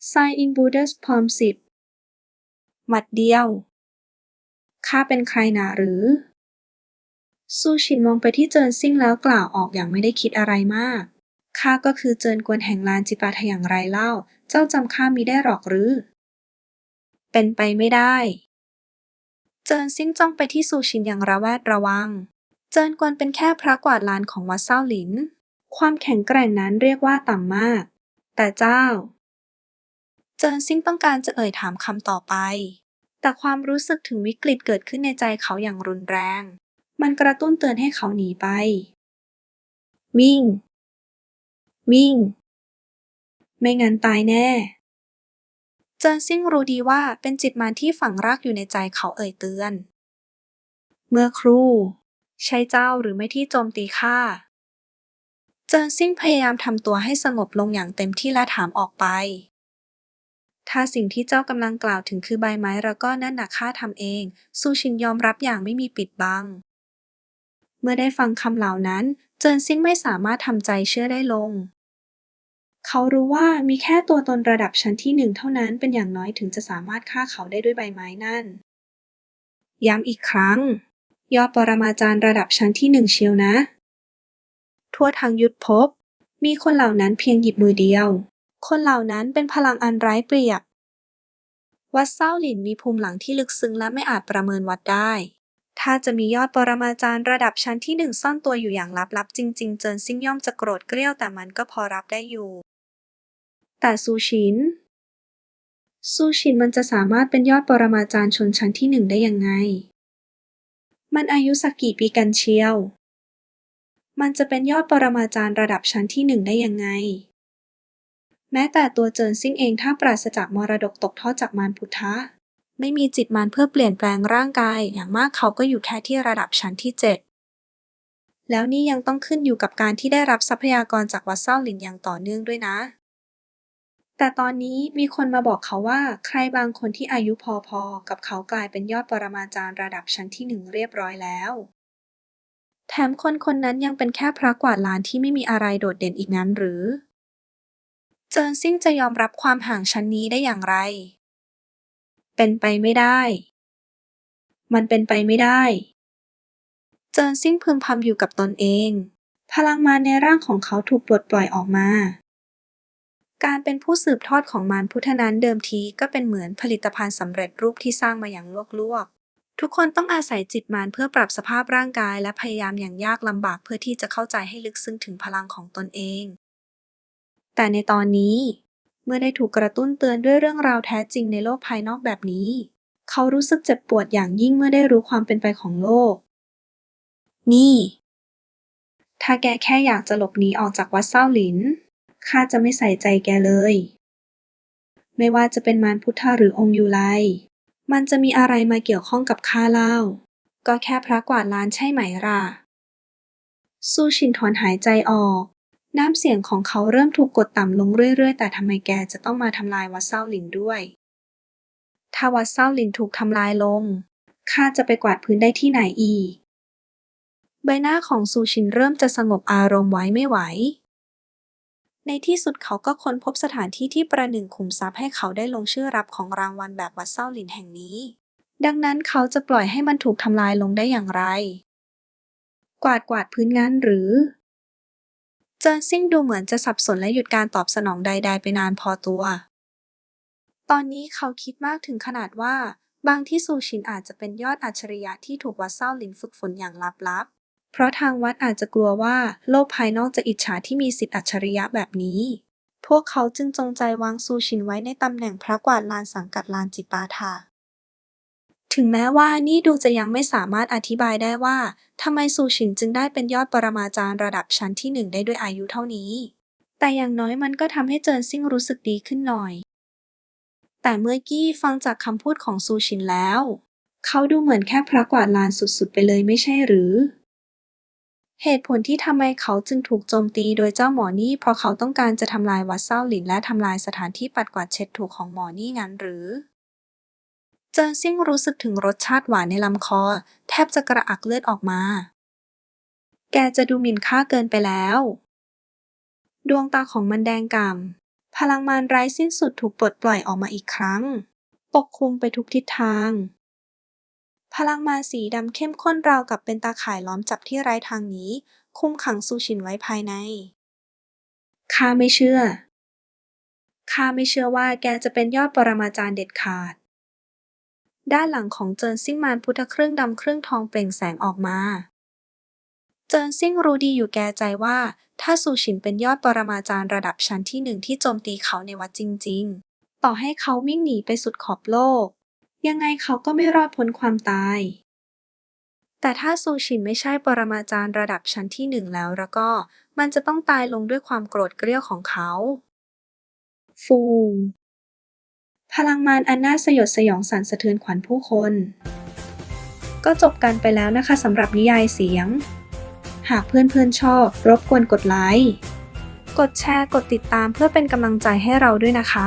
Sign in Buddha's Palm สิบหมัดเดียว ข้าเป็นใครหนาหรือ ซูชินมองไปที่เจินซิ่งแล้วกล่าวออกอย่างไม่ได้คิดอะไรมาก ข้าก็คือเจินกวนแห่งลานจิปาถะอย่างไรเล่า เจ้าจำข้ามิได้หรอกหรือ เป็นไปไม่ได้ เจินซิ่งจ้องไปที่ซูชินอย่างระแวดระวัง เจินกวนเป็นแค่พระกวาดลานของวัดเซาหลิน ความแข็งแกร่งนั้นเรียกว่าต่ำมาก แต่เจ้า เจินซิ่งต้องการจะเอ่ยถามคำต่อไป แต่ความรู้สึกถึงวิกฤตเกิดขึ้นในใจเขาอย่างรุนแรง มันกระตุ้นเตือนให้เขาหนีไป วิ่ง วิ่ง ไม่งั้นตายแน่ เจินซิ่งรู้ดีว่าเป็นจิตมารที่ฝังรากอยู่ในใจเขาเอ่ยเตือน เมื่อครู่ ใช่เจ้าหรือไม่ที่โจมตีข้าเจินซิ่งพยายามทำตัวให้สงบลงอย่างเต็มที่และถามออกไป ถ้าสิ่งที่เจ้ากำลังกล่าวถึงคือใบไม้แล้วก็นั่นน่ะข้าทำเอง ซูชินยอมรับอย่างไม่มีปิดบัง เมื่อได้ฟังคำเหล่านั้น เจินซิ่งไม่สามารถทำใจเชื่อได้ลง เขารู้ว่ามีแค่ตัวตนระดับชั้นที่หนึ่งเท่านั้นเป็นอย่างน้อยถึงจะสามารถฆ่าเขาได้ด้วยใบไม้นั่น ย้ำอีกครั้ง ยอดปรมาจารย์ระดับชั้นที่หนึ่งเชียวนะ ทั่วทางยุทธภพมีคนเหล่านั้นเพียงหยิบมือเดียว คนเหล่านั้นเป็นพลังอันไร้เปรียบ วัดเศร้าหลินมีภูมิหลังที่ลึกซึ้งและไม่อาจประเมินวัดได้ ถ้าจะมียอดปรมาจารย์ระดับชั้นที่หนึ่งซ่อนตัวอยู่อย่างลับๆ จริง ๆ เจินซิ่งย่อมจะโกรธเกรี้ยวแต่มันก็พอรับได้อยู่ แต่ซูชินซูชินมันจะสามารถเป็นยอดปรมาจารย์ชนชั้นที่หนึ่งได้ยังไง มันอายุสักกี่ปีกันเชียว มันจะเป็นยอดปรมาจารย์ระดับชั้นที่หนึ่งได้ยังไง แม้แต่ตัวเจินซิ่งเองถ้าปราศจากมรดกตกทอดจากมารพุทธะ ไม่มีจิตมารเพื่อเปลี่ยนแปลงร่างกาย อย่างมากเขาก็อยู่แค่ที่ระดับชั้นที่เจ็ดแล้วนี่ยังต้องขึ้นอยู่กับการที่ได้รับทรัพยากรจากวัดเซาหลินอย่างต่อเนื่องด้วยนะ แต่ตอนนี้มีคนมาบอกเขาว่าใครบางคนที่อายุพอๆ กับเขากลายเป็นยอดปรมาจารย์ระดับชั้นที่หนึ่งเรียบร้อยแล้วแถมคนคนนั้นยังเป็นแค่พระกวาดลานที่ไม่มีอะไรโดดเด่นอีกนั้นหรือ เจินซิ่งจะยอมรับความห่างชั้นนี้ได้อย่างไร เป็นไปไม่ได้ มันเป็นไปไม่ได้ เจินซิ่งพึมพำอยู่กับตนเอง พลังมารในร่างของเขาถูกปลดปล่อยออกมา การเป็นผู้สืบทอดของมารพุทธนั้นเดิมทีก็เป็นเหมือนผลิตภัณฑ์สำเร็จรูปที่สร้างมาอย่างลวกๆ ทุกคนต้องอาศัยจิตมารเพื่อปรับสภาพร่างกายและพยายามอย่างยากลำบากเพื่อที่จะเข้าใจให้ลึกซึ้งถึงพลังของตนเอง แต่ในตอนนี้ เมื่อได้ถูกกระตุ้นเตือนด้วยเรื่องราวแท้จริงในโลกภายนอกแบบนี้ เขารู้สึกเจ็บปวดอย่างยิ่งเมื่อได้รู้ความเป็นไปของโลก นี่ ถ้าแกแค่อยากจะหลบหนีออกจากวัดเศร้าหลิน ข้าจะไม่ใส่ใจแกเลย ไม่ว่าจะเป็นมารพุทธหรือองค์ยูไล มันจะมีอะไรมาเกี่ยวข้องกับข้าเล่า ก็แค่พระกวาดลานใช่ไหมล่ะซูชินถอนหายใจออก น้ำเสียงของเขาเริ่มถูกกดต่ำลงเรื่อยๆ แต่ทำไมแกจะต้องมาทำลายวัดเศร้าหลินด้วย ถ้าวัดเศร้าหลินถูกทำลายลง ข้าจะไปกวาดพื้นได้ที่ไหนอีก ใบหน้าของซูชินเริ่มจะสงบอารมณ์ไว้ไม่ไหว ในที่สุดเขาก็ค้นพบสถานที่ที่ประหนึ่งขุมทรัพย์ให้เขาได้ลงชื่อรับของรางวัลแบบวัดเศร้าหลินแห่งนี้ ดังนั้นเขาจะปล่อยให้มันถูกทำลายลงได้อย่างไร กวาดกวาดพื้นงั้นหรือ เจินซิ่งดูเหมือนจะสับสนและหยุดการตอบสนองใด ๆ ไปนานพอตัว ตอนนี้เขาคิดมากถึงขนาดว่า บางที่ซูชินอาจจะเป็นยอดอัจฉริยะที่ถูกวัดเศร้าหลินฝึกฝนอย่างลับๆ เพราะทางวัดอาจจะกลัวว่าโลกภายนอกจะอิจฉาที่มีสิทธิอัจฉริยะแบบนี้ พวกเขาจึงจงใจวางซูชินไว้ในตำแหน่งพระกวาดลานสังกัดลานจิปาถะ ถึงแม้ว่านี่ดูจะยังไม่สามารถอธิบายได้ว่าทำไมซูชินจึงได้เป็นยอดปรมาจารย์ระดับชั้นที่หนึ่งได้ด้วยอายุเท่านี้ แต่อย่างน้อยมันก็ทำให้เจินซิ่งรู้สึกดีขึ้นหน่อย แต่เมื่อกี้ฟังจากคำพูดของซูชินแล้ว เขาดูเหมือนแค่พระกวาดลานสุดๆ ไปเลยไม่ใช่หรือ เหตุผลที่ทำไมเขาจึงถูกโจมตีโดยเจ้าหมอนี่เพราะเขาต้องการจะทำลายวัดเศร้าหลินและทำลายสถานที่ปัดกวาดเช็ดถูของหมอนี่งั้นหรือ เจินซิ่งรู้สึกถึงรสชาติหวานในลำคอแทบจะกระอักเลือดออกมา แกจะดูหมิ่นข้าเกินไปแล้ว ดวงตาของมันแดงก่ำ พลังมารไร้สิ้นสุดถูกปลดปล่อยออกมาอีกครั้ง ปกคลุมไปทุกทิศทาง พลังมารสีดำเข้มข้นราวกับเป็นตาข่ายล้อมจับที่ไร้ทางนี้ คุมขังซูชินไว้ภายใน ข้าไม่เชื่อข้าไม่เชื่อว่าแกจะเป็นยอดปรมาจารย์เด็ดขาด ด้านหลังของเจินซิ่งมารพุทธเครื่องดำเครื่องทองเปล่งแสงออกมา เจินซิ่งรู้ดีอยู่แก่ใจว่า ถ้าซูชินเป็นยอดปรมาจารย์ระดับชั้นที่หนึ่งที่โจมตีเขาในวัดจริง ๆ ต่อให้เขาวิ่งหนีไปสุดขอบโลก ยังไงเขาก็ไม่รอดพ้นความตาย แต่ถ้าซูชินไม่ใช่ปรมาจารย์ระดับชั้นที่หนึ่งแล้วแล้วก็ มันจะต้องตายลงด้วยความโกรธเกรี้ยวของเขาฟู พลังมารอันน่าสยดสยองสั่นสะเทือนขวัญผู้คน ก็จบกันไปแล้วนะคะสำหรับนิยายเสียง หากเพื่อนๆชอบ รบกวนกดไลค์ กดแชร์ กดติดตามเพื่อเป็นกำลังใจให้เราด้วยนะคะ